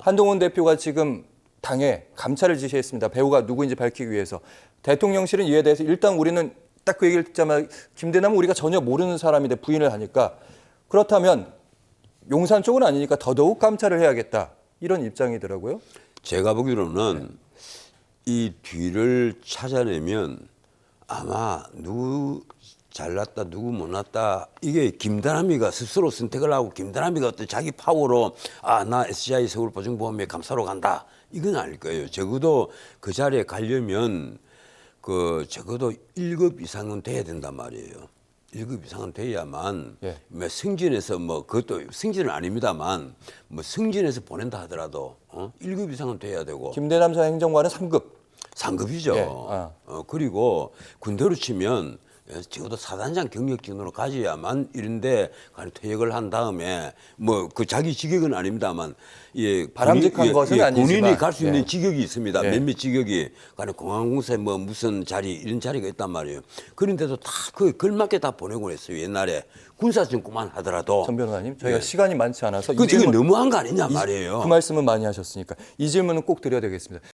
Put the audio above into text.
한동훈 대표가 지금 당에 감찰을 지시했습니다. 배우가 누구인지 밝히기 위해서. 대통령실은 이에 대해서 일단 우리는 딱 그 얘기를 듣자마자 김대남은 우리가 전혀 모르는 사람인데 부인을 하니까 그렇다면 용산 쪽은 아니니까 더더욱 감찰을 해야겠다. 이런 입장이더라고요. 제가 보기로는 이 뒤를 찾아내면 아마 누구 잘났다 누구 못났다 이게 김다남이가 스스로 선택을 하고 김다남이가 어떤 자기 파워로 아 나 SCI 서울보증보험에 감사로 간다 이건 아닐 거예요. 적어도 그 자리에 가려면 그 적어도 1급 이상은 돼야 된단 말이에요. 1급 이상은 돼야만 예. 뭐 승진해서 뭐 그것도 승진은 아닙니다만 뭐 승진해서 보낸다 하더라도 어? 1급 이상은 돼야 되고 김대남 전 행정관은 3급. 상급이죠. 예, 아. 어, 그리고 군대로 치면 예, 적어도 사단장 경력직으로 가져야만 이런데 퇴역을 한 다음에 뭐 그 자기 직역은 아닙니다만 예, 바람직한 군인- 것은 아니지만, 군인이 갈 수 있는 예. 직역이 있습니다. 예. 몇몇 직역이 가는 공항공사에 뭐 무슨 자리 이런 자리가 있단 말이에요. 그런데도 다 그 걸맞게 다 보내고 했어요. 옛날에 군사증권만 하더라도 전 변호사님, 저희가 시간이 많지 않아서 그이 질문- 너무한 거 아니냐 이- 말이에요. 그 말씀은 많이 하셨으니까 이 질문은 꼭 드려야 되겠습니다.